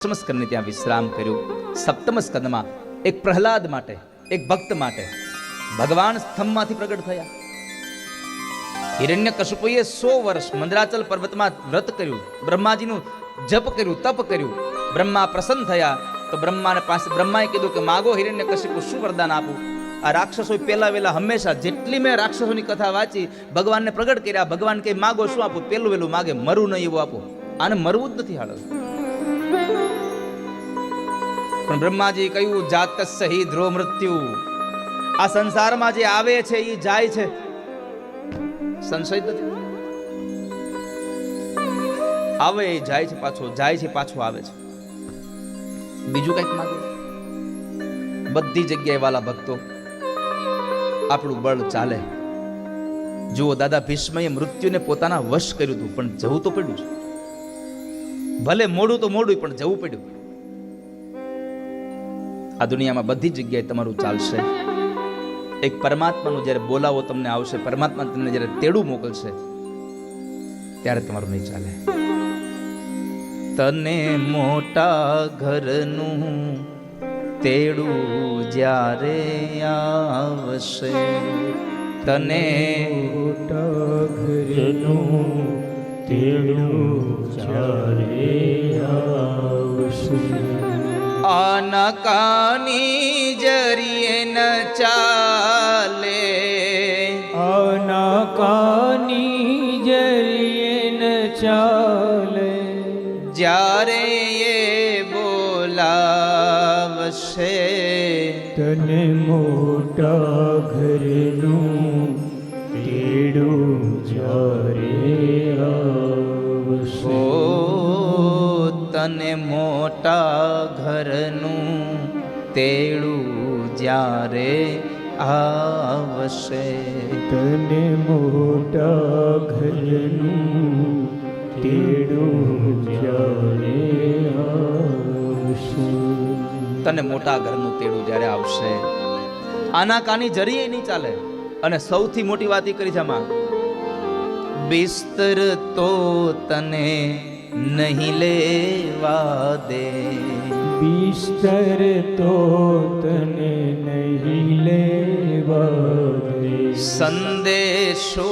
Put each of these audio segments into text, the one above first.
સપ્તમ સ્કંદને ત્યાં વિશ્રામ કર્યો. સપ્તમ સ્કંદમાં એક પ્રહલાદ માટે, એક ભક્ત માટે ભગવાન સ્તંભમાંથી પ્રગટ થયા. હિરણ્ય કશુપુએ સો વર્ષ મંદરાચલ પર્વતમાં વ્રત કર્યું, બ્રહ્માજીનું જપ કર્યું, તપ કર્યું. બ્રહ્મા પ્રસન્ન થયા તો બ્રહ્માને પાસે, બ્રહ્માએ કીધું કે માગો હિરણ્ય કશ્યપુ શું વરદાન આપું? આ રાક્ષસો પહેલા વેલા હંમેશા જેટલી મેં રાક્ષસોની કથા વાંચી, ભગવાનને પ્રગટ કર્યા, ભગવાન કે માગો શું આપું? પેલું વેલું માગે, મરું નહીં એવું આપું. આને મરવું જ નથી હાલત પણ બ્રહ્માજી કહ્યું, જાત સહી ધ્રુવ મૃત્યુ. આ સંસારમાં જે આવે છે એ જાય છે. સંશય નથી? આવે એ જાય છે પાછો, જાય છે, પાછો આવે છે. બીજું કંઈક માંગે? બધી જગ્યાએ વાલા ભક્તો, આપણું બળ ચાલે. જુઓ, દાદા ભીષ્મએ મૃત્યુને પોતાના વશ કર્યું હતું, પણ જવું તો પડ્યું છે. ભલે મોડું તો મોડું પણ જવું પડ્યું. આ દુનિયામાં બધી જગ્યાએ તમારું ચાલશે. એક પરમાત્માનું જ્યારે બોલાવો તમને આવશે, પરમાત્મા તમને જ્યારે તેડું મોકલશે, ત્યારે તમારું નહીં ચાલે. તને મોટા ઘરનું તેડું જ્યારે આવશે, તને મોટા ઘરનું તેડું જ્યારે આવશે. આનકાની જરીએ ન ચાલે. અનાકાની જરીએ ન ચાલે. જ્યારે એ બોલાવશે તને મોટા ઘરનું તેડું જ્યારે તને મોટા ઘરનું તેડું જ્યારે આવશે. તને મોટા ઘરનું તેડું જ્યારે આવશે. તને મોટા ઘરનું તેડું જ્યારે આવશે. આના કાની જરીએ નહીં ચાલે. અને સૌથી મોટી વાત એ કરી છે આમાં. બિસ્તર તો તને નહીં લેવા દે બિસ્તર તો તને નહીં લેવા દે સંદેશો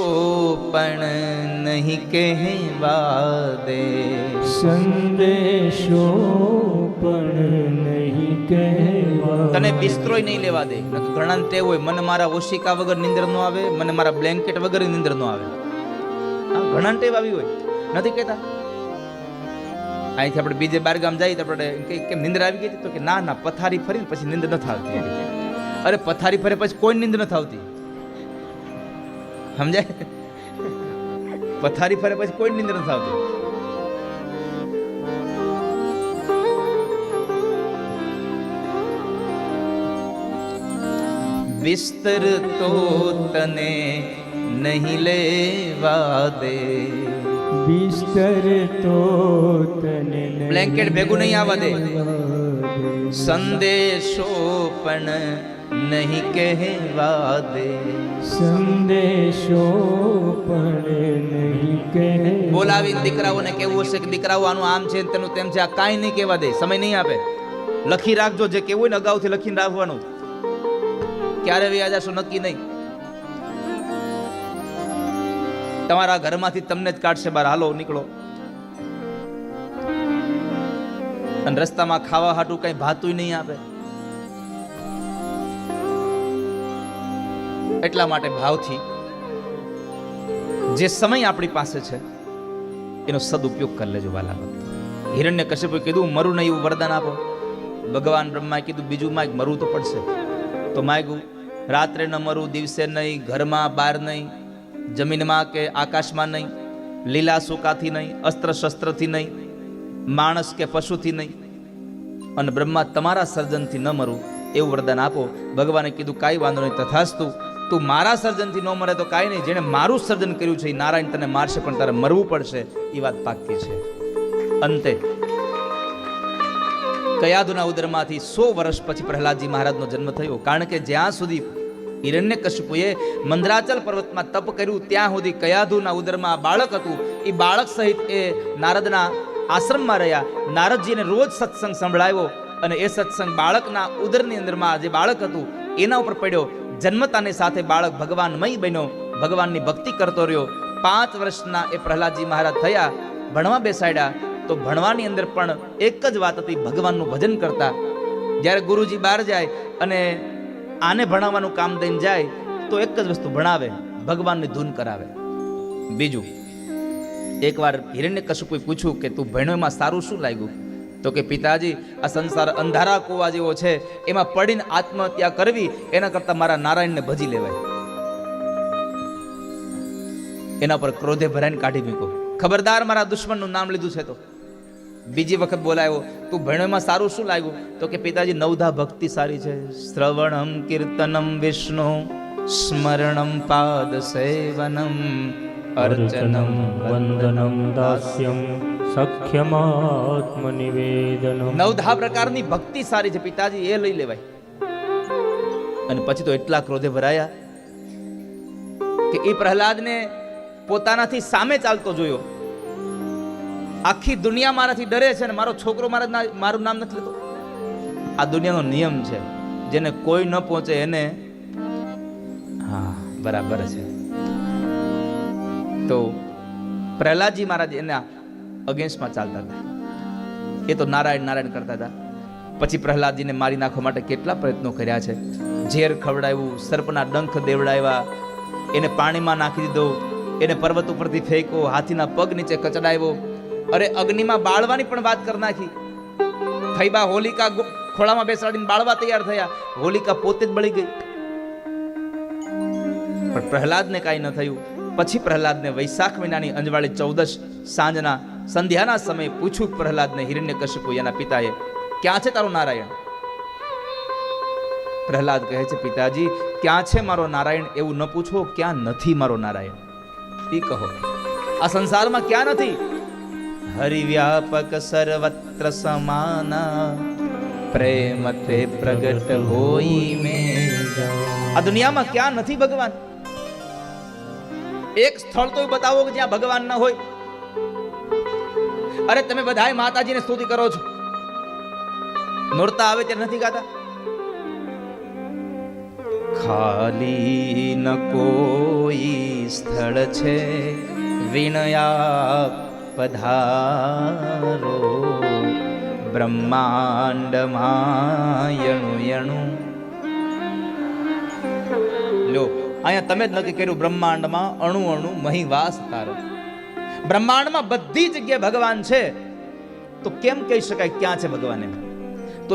પણ નહીં કહેવા દે સંદેશો પણ નહીં કહેવા તને બિસ્તરોય નહીં લેવા દે ઘણા તે હોય મને મારા ઓશિકા વગર નિંદર નો આવે મને મારા બ્લેન્કેટ વગર નિંદર નો આવે ઘણા ટેવ આવી હોય નથી કહેતા અહીંથી આપણે બીજે બાર ગામ જઈએ તો આપણે કેમ નિંદર આવી ગઈ તો કે ના ના, પથારી ફરી પછી નિંદર નથી આવતી અરે, પથારી ફરે પછી કોઈ નિંદર નથી આવતી સમજાય? પથારી ફરે પછી કોઈ નિંદર નથી આવતી વિસ્તર તો તને નહીં લેવા દે. બિસ્તર તો તને બ્લેન્કેટ ભેગું નહીં આવવા દે. સંદેશો પણ નહીં કહેવા દે સંદેશો પણ નહીં કહે બોલાવીને દીકરાઓને કેવું હશે કે દીકરાઓ આનું આમ છે તેનું તેમ છે આ કાંઈ નહીં કહેવા દે સમય નહીં આપે લખી રાખજો જે કેવું હોય ને અગાઉથી લખીને રાખવાનું ક્યારે વ્યાજાશો નક્કી નહીં તમારા ઘરમાંથી તમને જ કાઢશે. બહાર હાલો, નીકળો. અને રસ્તામાં ખાવા હાટું કઈ ભાતું નહીં આપે. એટલા માટે ભાવથી જે સમય આપણી પાસે છે, એનો સદુપયોગ કરી લેજો વાલા ભક્ત હિરણ્ય કશ્યપે કીધું, મરું નહીં એવું વરદાન આપો. ભગવાન બ્રહ્માએ કીધું, બીજું માગ મરવું તો પડશે. તો માગ્યું રાત્રે ન મરું, દિવસે નહીં, ઘરમાં બહાર નહીં. જમીનમાં કે આકાશમાં નહીં, લીલા સુકાથી નહીં, અસ્ત્ર શસ્ત્રથી નહીં, માણસ કે પશુથી નહીં. અને બ્રહ્મા તમારા સર્જનથી ન મરવું એવું વરદાન આપો. ભગવાને કીધું, કાંઈ વાંધો નહીં, તથાસ્તુ, તું મારા સર્જનથી ન મરે તો કાંઈ નહીં. જેણે મારું સર્જન કર્યું છે એ નારાયણ તને મારશે, પણ તારે મરવું પડશે. એ વાત પાકી છે. અંતે કયાદુના ઉદરમાંથી સો વર્ષ પછી પ્રહલાદજી મહારાજનો જન્મ થયો. કારણ કે જ્યાં સુધી હિરણ્ય કશ્યપુએ મંદરાચલ પર્વતમાં તપ કર્યું. ત્યાં સુધી કયાધુના ઉદરમાં બાળક હતું. એ બાળક સહિત એ નારદના આશ્રમમાં રહ્યા. નારદજીને રોજ સત્સંગ સંભળાવ્યો અને એ સત્સંગ બાળકના ઉદરની અંદરમાં જે બાળક હતું, એના ઉપર પડ્યો. જન્મતાની સાથે બાળક ભગવાનમય બન્યો. ભગવાનની ભક્તિ કરતો રહ્યો. પાંચ વર્ષના એ પ્રહલાદજી મહારાજ થયા, ભણવા બેસાડ્યા, તો ભણવાની અંદર પણ એક જ વાત હતી, ભગવાનનું ભજન કરતા. જ્યારે ગુરુજી બહાર જાય અને આને ભણાવવાનું કામ દઈને જાય તો એક જ વસ્તુ ભણાવે, ભગવાનની ધૂન કરાવે. બીજું, એકવાર હિરણ્ય કશુપુએ પૂછ્યું કે તું ભણ્યો એમાં સારું શું લાગ્યું? તો કે પિતાજી, આ સંસાર અંધારા કુવા જેવો છે, એમાં પડીને આત્મહત્યા કરવી, એના કરતાં મારા નારાયણને ભજી લેવાય. એના પર ક્રોધે ભરાઈને કાઢી મૂક્યો. ખબરદાર મારા દુશ્મનનું નામ લીધું છે તો. બીજી વખત બોલાયો, તું ભણવામાં સારું શું લાગ્યું? તો કે, પિતાજી, નવધા ભક્તિ સારી છે. શ્રવણમ કીર્તનમ વિષ્ણુ, સ્મરણમ પાદ સેવનમ, અર્ચનમ વંદનમ દાસ્યમ, સખ્યમાત્મનિવેદનમ. નવધા પ્રકારની ભક્તિ સારી છે, પિતાજી, એ લઈ લેવાય. અને પછી તો એટલા ક્રોધે ભરાયા કે એ પ્રહલાદને પોતાનાથી સામે ચાલતો જોયો. આખી દુનિયા મારાથી ડરે છે ને મારો છોકરો મારા મારું નામ નથી લેતો. આ દુનિયાનો નિયમ છે, જેને કોઈ ન પહોંચે એને હા, બરાબર છે. તો પ્રહલાદજી મહારાજ એના અગેન્સ્ટમાં ચાલતા હતા. એ તો નારાયણ નારાયણ કરતા હતા. પછી પ્રહલાદજીને મારી નાખવા માટે કેટલા પ્રયત્નો કર્યા છે. ઝેર ખવડાવ્યું, સર્પના ડંખ દેવડાવ્યા, એને પાણીમાં નાખી દીધો, એને પર્વત ઉપરથી ફેંકો હાથીના પગ નીચે કચડાવ્યો. અરે અગ્નિમાં બાળવાની પણ વાત કરી નાખી. થઈબા હોલિકા ખોળામાં બેસાડીને બાળવા તૈયાર થયા. હોલિકા પોતે જ બળી ગઈ. પણ પ્રહલાદને કાંઈ ન થયું. પછી પ્રહલાદને વૈશાખ મહિનાની અંજવાળી ચૌદશ સાંજના સંધ્યાના સમયે પૂછ્યું પ્રહલાદને હિરણ્ય કશ્યપુ એના પિતાએ, ક્યાં છે તારો નારાયણ? પ્રહલાદ કહે છે, પિતાજી, ક્યાં છે મારો નારાયણ? એવું ન પૂછો, ક્યાં નથી મારો નારાયણ? ઈ કહો. આ સંસારમાં ક્યાં નથી? હરિવ્યાપક સર્વત્ર સમાના પ્રેમ તે પ્રગટ હોઈ મે આ દુનિયામાં ક્યાં નથી ભગવાન એક સ્થળ તો બતાવો કે જ્યાં ભગવાન ન હોય અરે તમે બધાય માતાજીને સ્તુતિ કરો છો નોરતા આવે ત્યારે નથી ગાતા? ખાલી ન કોઈ સ્થળ છે, વિનયા પધારો બ્રહ્માંડમાં યણુ લો અહીંયા તમે જ નક્કી કર્યું બ્રહ્માંડમાં અણુ અણુ મહી વાસ તારો. બ્રહ્માંડમાં બધી જગ્યાએ ભગવાન છે. તો કેમ કહી શકાય ક્યાં છે ભગવાન એમ?